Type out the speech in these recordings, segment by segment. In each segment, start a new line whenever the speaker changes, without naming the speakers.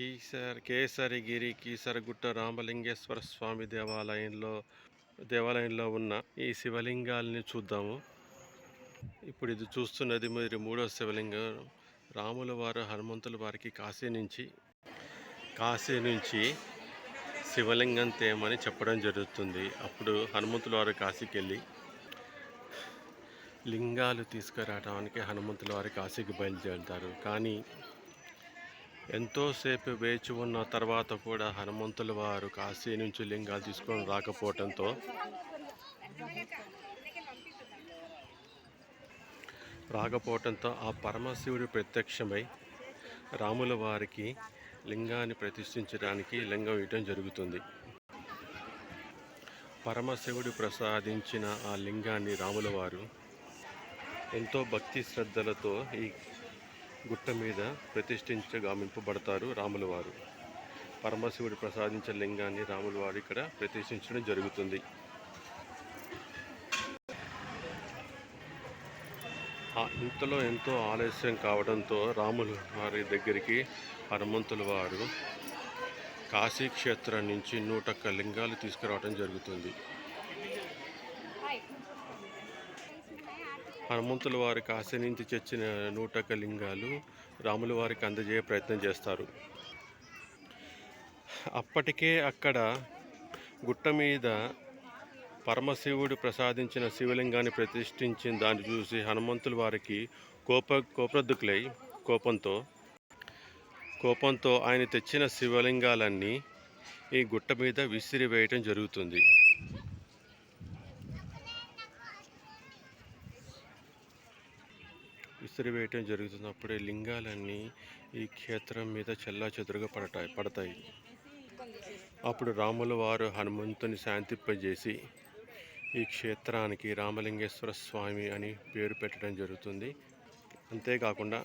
కీసర్ కేసరిగిరి కీసరగుట్ట రామలింగేశ్వర స్వామి దేవాలయంలో దేవాలయంలో ఉన్న ఈ శివలింగాల్ని చూద్దాము. ఇప్పుడు ఇది చూస్తున్నది మరి మూడో శివలింగం. రాముల వారు హనుమంతుల వారికి కాశీ నుంచి కాశీ నుంచి శివలింగం తేమని చెప్పడం జరుగుతుంది. అప్పుడు హనుమంతుల వారు కాశీకి వెళ్ళి లింగాలు తీసుకురావడానికి హనుమంతుల వారి కాశీకి బయలుదేరుతారు. కానీ ఎంతోసేపు వేచి ఉన్న తర్వాత కూడా హనుమంతుల వారు కాశీ నుంచి లింగాలు తీసుకొని రాకపోవటంతో రాకపోవటంతో ఆ పరమశివుడు ప్రత్యక్షమై రాముల వారికి లింగాన్ని ప్రతిష్ఠించడానికి లింగం ఇవ్వటం జరుగుతుంది. పరమశివుడు ప్రసాదించిన ఆ లింగాన్ని రాముల వారు ఎంతో భక్తి శ్రద్ధలతో ఈ గుట్ట మీద ప్రతిష్ఠించ గామింపబడతారు రాముల వారు. పరమశివుడు ప్రసాదించిన లింగాన్ని రాముల వారు ఇక్కడ ప్రతిష్ఠించడం జరుగుతుంది. ఇంతలో ఎంతో ఆలస్యం కావడంతో రాముల వారి దగ్గరికి హనుమంతుల వారు కాశీ క్షేత్రం నుంచి నూటొక్క లింగాలు తీసుకురావడం జరుగుతుంది. హనుమంతుల వారి కాశీ నుంచి తెచ్చిన లింగాలు రాముల వారికి అందజేయ ప్రయత్నం చేస్తారు. అప్పటికే అక్కడ గుట్ట మీద పరమశివుడు ప్రసాదించిన శివలింగాన్ని ప్రతిష్ఠించిన దాన్ని చూసి హనుమంతుల వారికి కోప కోపద్దుకులై కోపంతో కోపంతో ఆయన తెచ్చిన శివలింగాలన్నీ ఈ గుట్ట మీద విసిరివేయటం జరుగుతుంది. ఇస్త్రీ జరుగుతుంది. జరుగుతున్నప్పుడే లింగాలన్నీ ఈ క్షేత్రం మీద చెల్లా చెదురుగా పడతాయి పడతాయి. అప్పుడు రాముల వారు హనుమంతుని శాంతింపజేసి ఈ క్షేత్రానికి రామలింగేశ్వర స్వామి అని పేరు పెట్టడం జరుగుతుంది. అంతేకాకుండా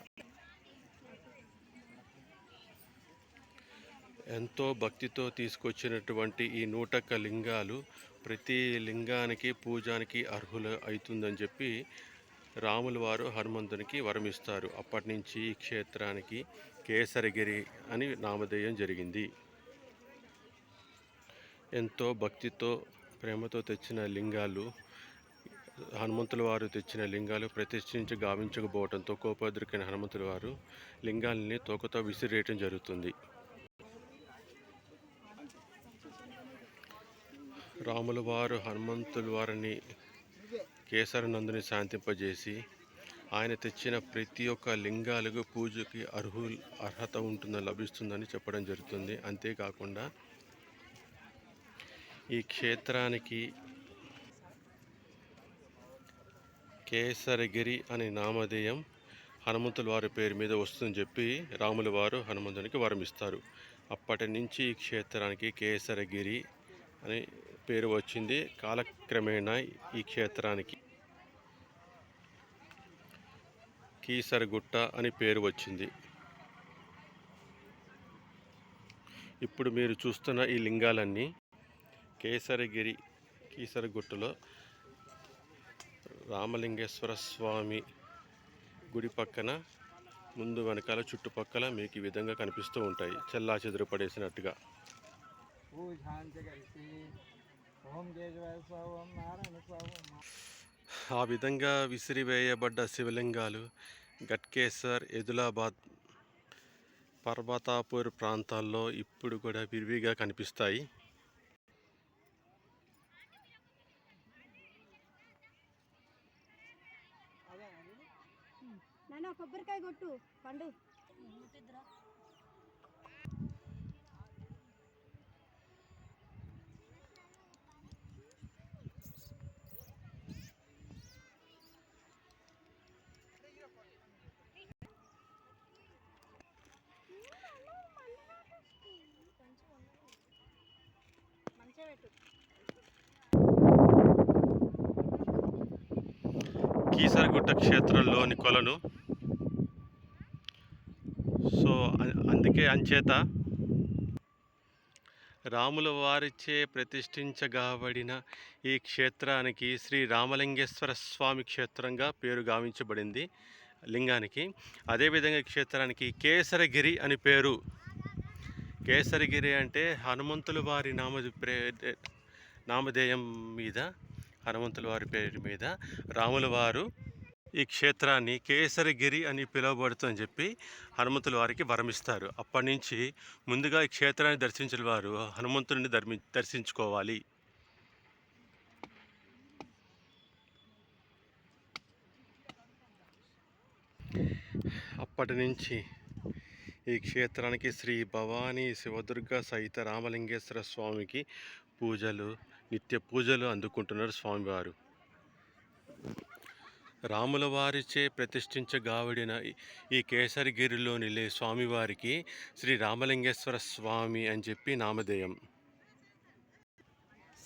ఎంతో భక్తితో తీసుకొచ్చినటువంటి ఈ నూటొక్క లింగాలు ప్రతి లింగానికి పూజానికి అర్హులు అవుతుందని చెప్పి రాముల వారు హనుమంతునికి వరమిస్తారు. అప్పటి నుంచి ఈ క్షేత్రానికి కేసరగిరి అని నామధేయం జరిగింది. ఎంతో భక్తితో ప్రేమతో తెచ్చిన లింగాలు హనుమంతుల వారు తెచ్చిన లింగాలు ప్రతిష్ఠించి గావించకపోవడంతో కోపోద్రికైన హనుమంతుల వారు లింగాలని తోకతో విసిరేయటం జరుగుతుంది. రాముల వారు హనుమంతుల వారిని కేసరనందుని శాంతింపజేసి ఆయన తెచ్చిన ప్రతి ఒక్క లింగాలకు పూజకి అర్హు అర్హత ఉంటుందని లభిస్తుందని చెప్పడం జరుగుతుంది. అంతేకాకుండా ఈ క్షేత్రానికి కేసరగిరి అనే నామధేయం హనుమంతుల వారి పేరు మీద వస్తుందని చెప్పి రాముల వారు హనుమంతునికి వరమిస్తారు. అప్పటి నుంచి ఈ క్షేత్రానికి కేసరగిరి అని పేరు వచ్చింది కాలక్రమేణా ఈ క్షేత్రానికి. కీసరగుట్ట అని పేరు వచ్చింది. ఇప్పుడు మీరు చూస్తున్న ఈ లింగాలన్నీ కేసరగిరి కీసరగుట్టలో రామలింగేశ్వర స్వామి గుడి పక్కన ముందు వెనకాల చుట్టుపక్కల మీకు ఈ విధంగా కనిపిస్తూ ఉంటాయి. చెల్లా చెదురు పడేసినట్టుగా ఆ విధంగా విసిరివేయబడ్డ శివలింగాలు గట్కేసర్ ఎదులాబాద్ పర్వతాపూర్ ప్రాంతాల్లో ఇప్పుడు కూడా విరివిగా కనిపిస్తాయి.
కొబ్బరికాయ కొట్టు పండు.
కీసరగుట్ట క్షేత్రంలోని కొలను. సో అందుకే అంచేత రాముల వారిచే ప్రతిష్ఠించగాబడిన ఈ క్షేత్రానికి శ్రీ రామలింగేశ్వర స్వామి క్షేత్రంగా పేరు గావించబడింది లింగానికి. అదేవిధంగా క్షేత్రానికి కేసరగిరి అని పేరు కేసరిగిరి అంటే హనుమంతుల వారి నామ ప్రే నామధేయం మీద హనుమంతుల వారి పేరు మీద రాముల వారు ఈ క్షేత్రాన్ని కేసరిగిరి అని పిలువబడుతుందని చెప్పి హనుమంతుల వారికి వరమిస్తారు. అప్పటి నుంచి ముందుగా ఈ క్షేత్రాన్ని దర్శించిన వారు హనుమంతుడిని ధర్మి దర్శించుకోవాలి. అప్పటి నుంచి ఈ క్షేత్రానికి శ్రీ భవానీ శివదుర్గ సహిత రామలింగేశ్వర స్వామికి పూజలు నిత్య పూజలు అందుకుంటున్నారు స్వామివారు. రాముల వారిచే ప్రతిష్ఠించగావిడిన ఈ- కేసరిగిరిలో నిలే స్వామివారికి శ్రీ రామలింగేశ్వర స్వామి అని చెప్పి నామధేయం.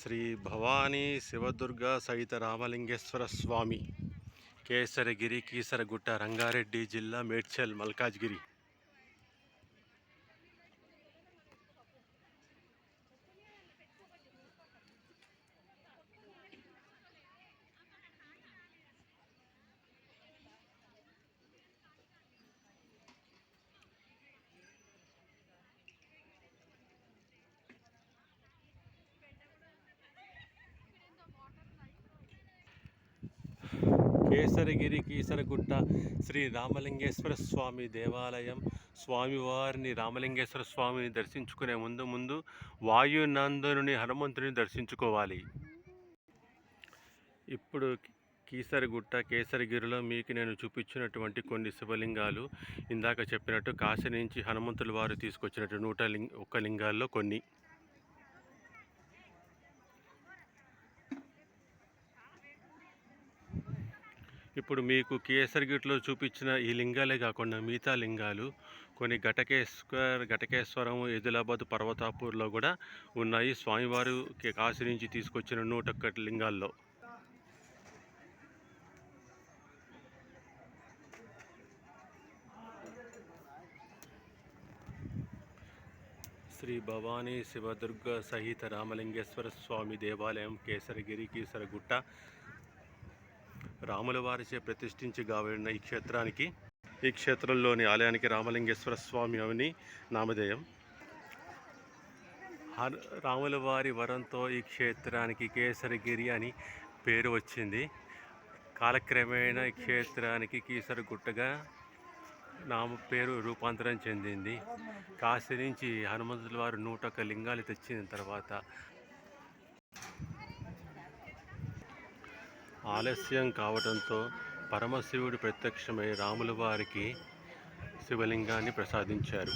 శ్రీ భవానీ శివదుర్గ సహిత రామలింగేశ్వర స్వామి కేసరగిరి కీసరగుట్ట రంగారెడ్డి జిల్లా మేడ్చల్ మల్కాజ్గిరి. కేసరగిరి కీసరగుట్ట శ్రీ రామలింగేశ్వర స్వామి దేవాలయం. స్వామివారిని రామలింగేశ్వర స్వామిని దర్శించుకునే ముందు ముందు వాయునందనుని హనుమంతుని దర్శించుకోవాలి. ఇప్పుడు కీసరగుట్ట కేసరగిరిలో మీకు నేను చూపించినటువంటి కొన్ని శివలింగాలు. ఇందాక చెప్పినట్టు కాశీ నుంచి హనుమంతుల వారు తీసుకొచ్చినట్టు నూట లింగ ఒక్క లింగాల్లో కొన్ని. ఇప్పుడు మీకు కేసరిగిట్లో చూపించిన ఈ లింగాలే కాకుండా మిగతా లింగాలు కొన్ని ఘటకేశ్వర్ ఘటకేశ్వరం ఎదిలాబాద్ పర్వతాపూర్లో కూడా ఉన్నాయి. స్వామివారు కాశీ నుంచి తీసుకొచ్చిన నూట ఒక్కటి లింగాల్లో. శ్రీ భవానీ శివదుర్గ సహిత రామలింగేశ్వర స్వామి దేవాలయం కేసరగిరి కీసరగుట్ట రాముల వారిచే ప్రతిష్ఠించి గావిడిన ఈ క్షేత్రానికి ఈ క్షేత్రంలోని ఆలయానికి రామలింగేశ్వర స్వామి అని నామధేయం. రాముల వారి వరంతో ఈ క్షేత్రానికి కేసరగిరి అని పేరు వచ్చింది. కాలక్రమేణా ఈ క్షేత్రానికి కీసరగుట్టగా నామ పేరు రూపాంతరం చెందింది. కాశీ నుంచి హనుమంతుల వారు నూట లింగాలు తెచ్చిన తర్వాత ఆలస్యం కావడంతో పరమశివుడు ప్రత్యక్షమై రాముల వారికి శివలింగాన్ని ప్రసాదించారు.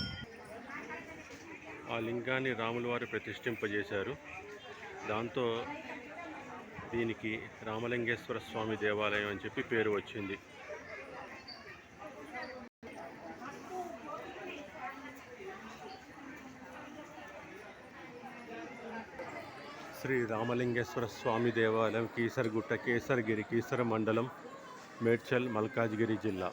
ఆ లింగాన్ని రాముల వారు ప్రతిష్ఠింపజేశారు. దాంతో దీనికి రామలింగేశ్వర స్వామి దేవాలయం అని చెప్పి పేరు వచ్చింది. శ్రీ రామలింగేశ్వర స్వామి దేవాలయం కీసరగుట్ట కేసరగిరి కీసర మండలం మేడ్చల్ మల్కాజ్గిరి జిల్లా.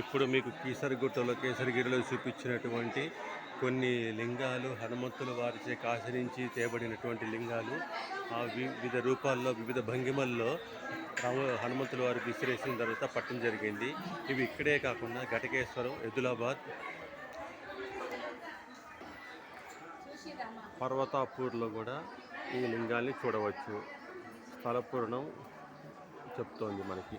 ఇప్పుడు మీకు కీసరగుట్టలో కేసరిగిరిలో చూపించినటువంటి కొన్ని లింగాలు హనుమంతుల వారిచే కాశీ చేయబడినటువంటి తేబడినటువంటి లింగాలు ఆ వివిధ రూపాల్లో వివిధ భంగిమల్లో హనుమంతుల వారు విసిరేసిన తర్వాత పట్టడం జరిగింది. ఇవి ఇక్కడే కాకుండా ఘటకేశ్వరం ఎదులాబాద్ పర్వతాపూర్లో కూడా ఈ లింగాల్ని చూడవచ్చు. స్థలపూర్ణం చెప్తోంది మనకి.